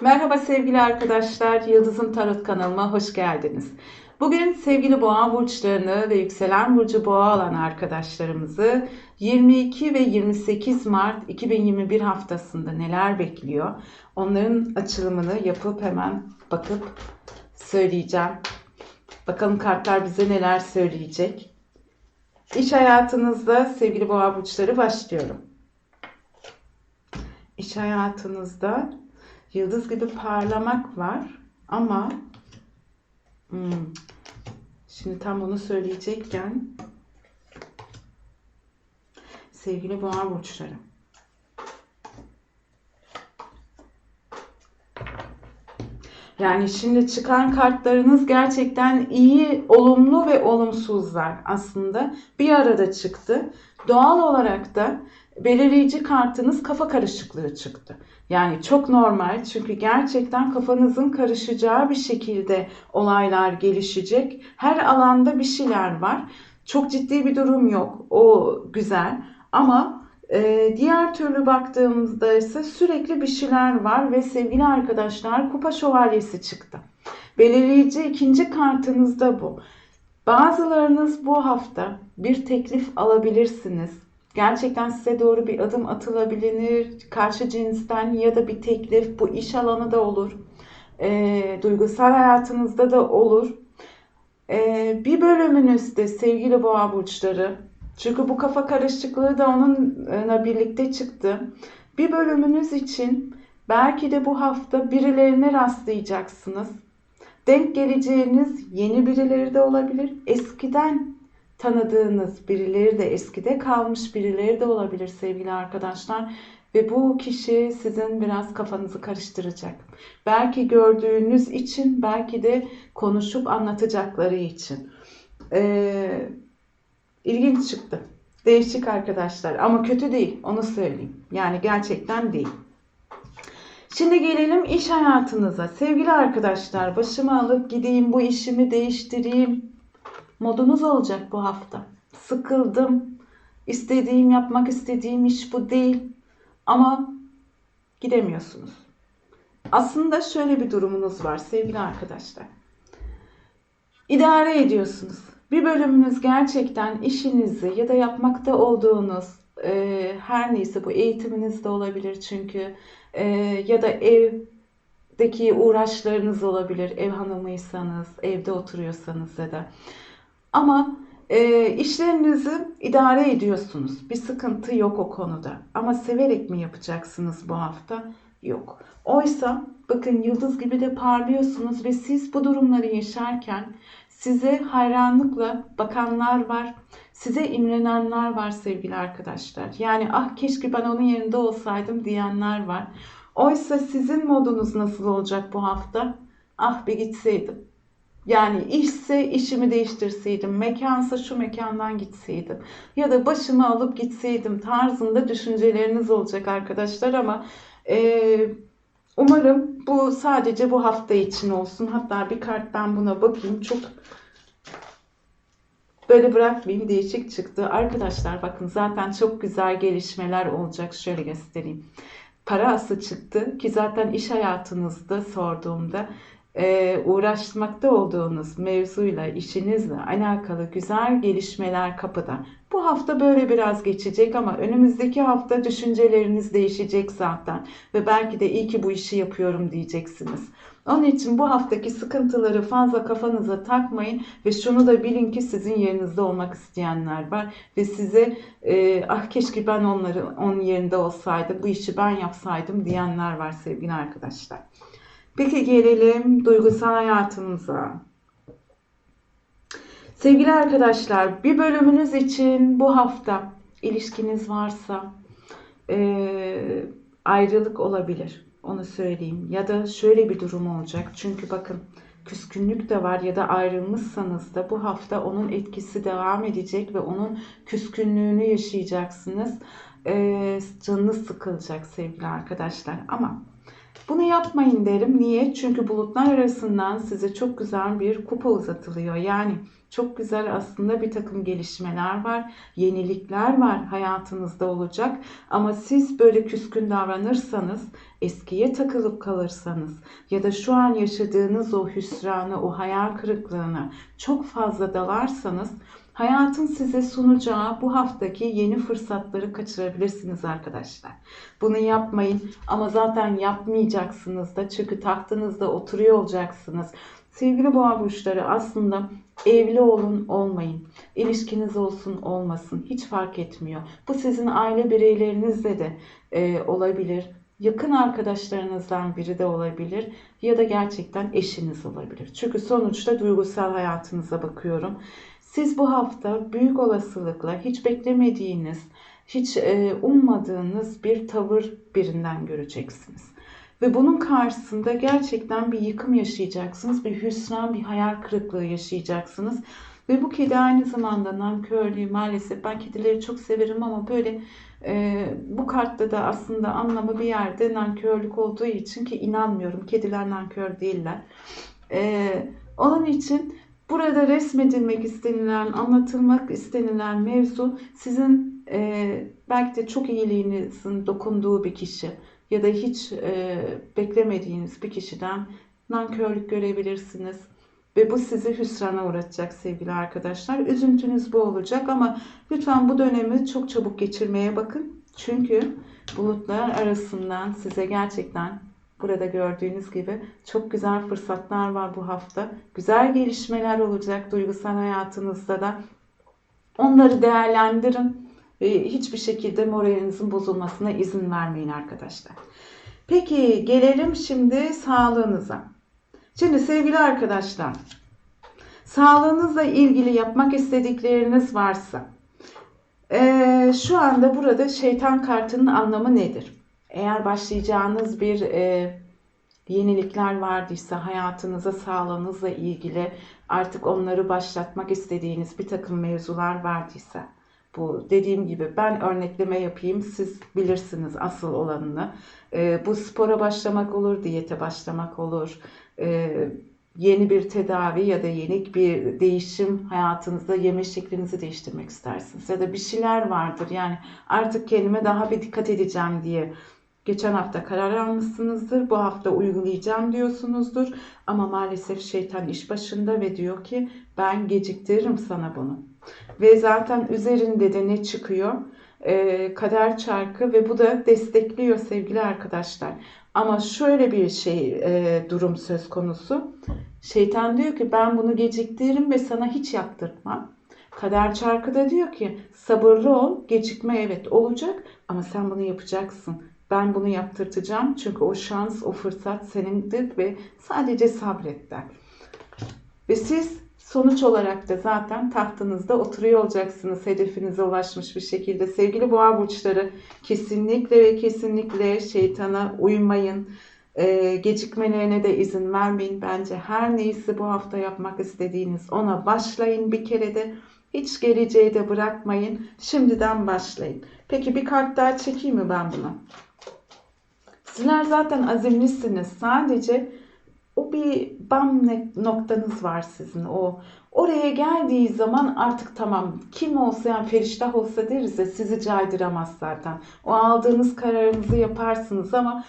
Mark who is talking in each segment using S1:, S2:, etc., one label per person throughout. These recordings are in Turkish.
S1: Merhaba sevgili arkadaşlar, Yıldız'ın Tarot kanalıma hoş geldiniz. Bugün sevgili boğa burçlarını ve yükselen burcu boğa olan arkadaşlarımızı 22 ve 28 Mart 2021 haftasında neler bekliyor? Onların açılımını yapıp hemen bakıp söyleyeceğim. Bakalım kartlar bize neler söyleyecek. İş hayatınızda sevgili boğa burçları başlıyorum. İş hayatınızda yıldız gibi parlamak var ama hmm, şimdi tam bunu söyleyecekken sevgili boğa burçları yani şimdi çıkan kartlarınız gerçekten iyi, olumlu ve olumsuzlar aslında bir arada çıktı. Doğal olarak da belirleyici kartınız kafa karışıklığı çıktı. Yani çok normal çünkü gerçekten kafanızın karışacağı bir şekilde olaylar gelişecek. Her alanda bir şeyler var. Çok ciddi bir durum yok. O güzel. Ama e, diğer türlü baktığımızda ise sürekli bir şeyler var ve sevgili arkadaşlar kupa şövalyesi çıktı. Belirleyici ikinci kartınız da bu. Bazılarınız bu hafta bir teklif alabilirsiniz gerçekten size doğru bir adım atılabilir. Karşı cinsten ya da bir teklif bu iş alanı da olur. E, duygusal hayatınızda da olur. E, bir bölümünüzde sevgili boğa burçları çünkü bu kafa karışıklığı da onunla birlikte çıktı. Bir bölümünüz için belki de bu hafta birilerine rastlayacaksınız. Denk geleceğiniz yeni birileri de olabilir. Eskiden tanıdığınız birileri de eskide kalmış birileri de olabilir sevgili arkadaşlar. Ve bu kişi sizin biraz kafanızı karıştıracak. Belki gördüğünüz için, belki de konuşup anlatacakları için. Ee, ilginç çıktı. Değişik arkadaşlar ama kötü değil onu söyleyeyim. Yani gerçekten değil. Şimdi gelelim iş hayatınıza. Sevgili arkadaşlar başımı alıp gideyim bu işimi değiştireyim modunuz olacak bu hafta. Sıkıldım. İstediğim, yapmak istediğim iş bu değil. Ama gidemiyorsunuz. Aslında şöyle bir durumunuz var sevgili arkadaşlar. İdare ediyorsunuz. Bir bölümünüz gerçekten işinizi ya da yapmakta olduğunuz e, her neyse bu eğitiminiz de olabilir çünkü e, ya da evdeki uğraşlarınız olabilir. Ev hanımıysanız, evde oturuyorsanız ya da ama e, işlerinizi idare ediyorsunuz. Bir sıkıntı yok o konuda. Ama severek mi yapacaksınız bu hafta? Yok. Oysa bakın yıldız gibi de parlıyorsunuz ve siz bu durumları yaşarken size hayranlıkla bakanlar var. Size imrenenler var sevgili arkadaşlar. Yani ah keşke ben onun yerinde olsaydım diyenler var. Oysa sizin modunuz nasıl olacak bu hafta? Ah bir gitseydim. Yani işse işimi değiştirseydim, mekansa şu mekandan gitseydim ya da başımı alıp gitseydim tarzında düşünceleriniz olacak arkadaşlar ama e, umarım bu sadece bu hafta için olsun. Hatta bir kart ben buna bakayım çok böyle bırakmayayım değişik çıktı. Arkadaşlar bakın zaten çok güzel gelişmeler olacak. Şöyle göstereyim. Para ası çıktı ki zaten iş hayatınızda sorduğumda e, uğraşmakta olduğunuz mevzuyla, işinizle alakalı güzel gelişmeler kapıda. Hafta böyle biraz geçecek ama önümüzdeki hafta düşünceleriniz değişecek zaten. Ve belki de iyi ki bu işi yapıyorum diyeceksiniz. Onun için bu haftaki sıkıntıları fazla kafanıza takmayın ve şunu da bilin ki sizin yerinizde olmak isteyenler var ve size e, ah keşke ben onları onun yerinde olsaydım, bu işi ben yapsaydım diyenler var sevgili arkadaşlar. Peki gelelim duygusal hayatımıza. Sevgili arkadaşlar bir bölümünüz için bu hafta ilişkiniz varsa e, ayrılık olabilir. Onu söyleyeyim. Ya da şöyle bir durum olacak. Çünkü bakın küskünlük de var ya da ayrılmışsanız da bu hafta onun etkisi devam edecek ve onun küskünlüğünü yaşayacaksınız. E, canınız sıkılacak sevgili arkadaşlar. Ama Bunu yapmayın derim. Niye? Çünkü bulutlar arasından size çok güzel bir kupa uzatılıyor. Yani çok güzel aslında bir takım gelişmeler var, yenilikler var hayatınızda olacak. Ama siz böyle küskün davranırsanız, eskiye takılıp kalırsanız ya da şu an yaşadığınız o hüsranı, o hayal kırıklığına çok fazla dalarsanız hayatın size sunacağı bu haftaki yeni fırsatları kaçırabilirsiniz arkadaşlar. Bunu yapmayın ama zaten yapmayacaksınız da çünkü tahtınızda oturuyor olacaksınız. Sevgili boğa burçları aslında evli olun olmayın, ilişkiniz olsun olmasın hiç fark etmiyor. Bu sizin aile bireylerinizle de e, olabilir, yakın arkadaşlarınızdan biri de olabilir ya da gerçekten eşiniz olabilir. Çünkü sonuçta duygusal hayatınıza bakıyorum. Siz bu hafta büyük olasılıkla hiç beklemediğiniz, hiç e, ummadığınız bir tavır birinden göreceksiniz. Ve bunun karşısında gerçekten bir yıkım yaşayacaksınız, bir hüsran, bir hayal kırıklığı yaşayacaksınız. Ve bu kedi aynı zamanda nankörlüğü maalesef ben kedileri çok severim ama böyle e, bu kartta da aslında anlamı bir yerde nankörlük olduğu için ki inanmıyorum kediler nankör değiller. E, onun için burada resmedilmek istenilen, anlatılmak istenilen mevzu sizin e, belki de çok iyiliğinizin dokunduğu bir kişi ya da hiç e, beklemediğiniz bir kişiden nankörlük görebilirsiniz. Ve bu sizi hüsrana uğratacak sevgili arkadaşlar. Üzüntünüz bu olacak ama lütfen bu dönemi çok çabuk geçirmeye bakın. Çünkü bulutlar arasından size gerçekten burada gördüğünüz gibi çok güzel fırsatlar var bu hafta. Güzel gelişmeler olacak duygusal hayatınızda da. Onları değerlendirin hiçbir şekilde moralinizin bozulmasına izin vermeyin arkadaşlar. Peki gelelim şimdi sağlığınıza. Şimdi sevgili arkadaşlar, sağlığınızla ilgili yapmak istedikleriniz varsa, şu anda burada şeytan kartının anlamı nedir? Eğer başlayacağınız bir e, yenilikler vardıysa hayatınıza, sağlığınızla ilgili artık onları başlatmak istediğiniz bir takım mevzular vardıysa, bu dediğim gibi ben örnekleme yapayım siz bilirsiniz asıl olanını. E, bu spora başlamak olur, diyete başlamak olur, e, yeni bir tedavi ya da yeni bir değişim hayatınızda yeme şeklinizi değiştirmek istersiniz. Ya da bir şeyler vardır yani artık kendime daha bir dikkat edeceğim diye geçen hafta karar almışsınızdır. Bu hafta uygulayacağım diyorsunuzdur. Ama maalesef şeytan iş başında ve diyor ki ben geciktiririm sana bunu. Ve zaten üzerinde de ne çıkıyor? Ee, kader çarkı ve bu da destekliyor sevgili arkadaşlar. Ama şöyle bir şey e, durum söz konusu. Şeytan diyor ki ben bunu geciktiririm ve sana hiç yaptırtmam. Kader çarkı da diyor ki sabırlı ol, gecikme evet olacak ama sen bunu yapacaksın. Ben bunu yaptırtacağım çünkü o şans, o fırsat senindir ve sadece sabret der. Ve siz sonuç olarak da zaten tahtınızda oturuyor olacaksınız hedefinize ulaşmış bir şekilde. Sevgili boğa burçları kesinlikle ve kesinlikle şeytana uymayın. Ee, gecikmelerine de izin vermeyin. Bence her neyse bu hafta yapmak istediğiniz ona başlayın bir kere de. Hiç geleceği de bırakmayın. Şimdiden başlayın. Peki bir kart daha çekeyim mi ben buna? Sizler zaten azimlisiniz. Sadece o bir bam noktanız var sizin. O oraya geldiği zaman artık tamam kim olsa yani feriştah olsa deriz ya sizi caydıramaz zaten. O aldığınız kararınızı yaparsınız ama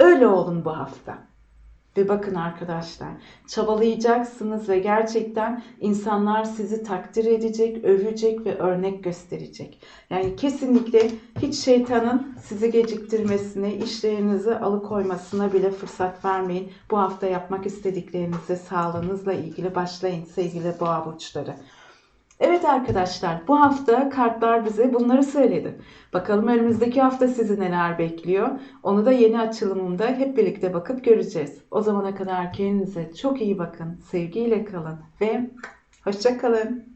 S1: öyle olun bu hafta. Ve bakın arkadaşlar çabalayacaksınız ve gerçekten insanlar sizi takdir edecek, övecek ve örnek gösterecek. Yani kesinlikle hiç şeytanın sizi geciktirmesine, işlerinizi alıkoymasına bile fırsat vermeyin. Bu hafta yapmak istediklerinizi sağlığınızla ilgili başlayın sevgili boğa burçları. Evet arkadaşlar bu hafta kartlar bize bunları söyledi. Bakalım önümüzdeki hafta sizi neler bekliyor. Onu da yeni açılımımda hep birlikte bakıp göreceğiz. O zamana kadar kendinize çok iyi bakın, sevgiyle kalın ve hoşça kalın.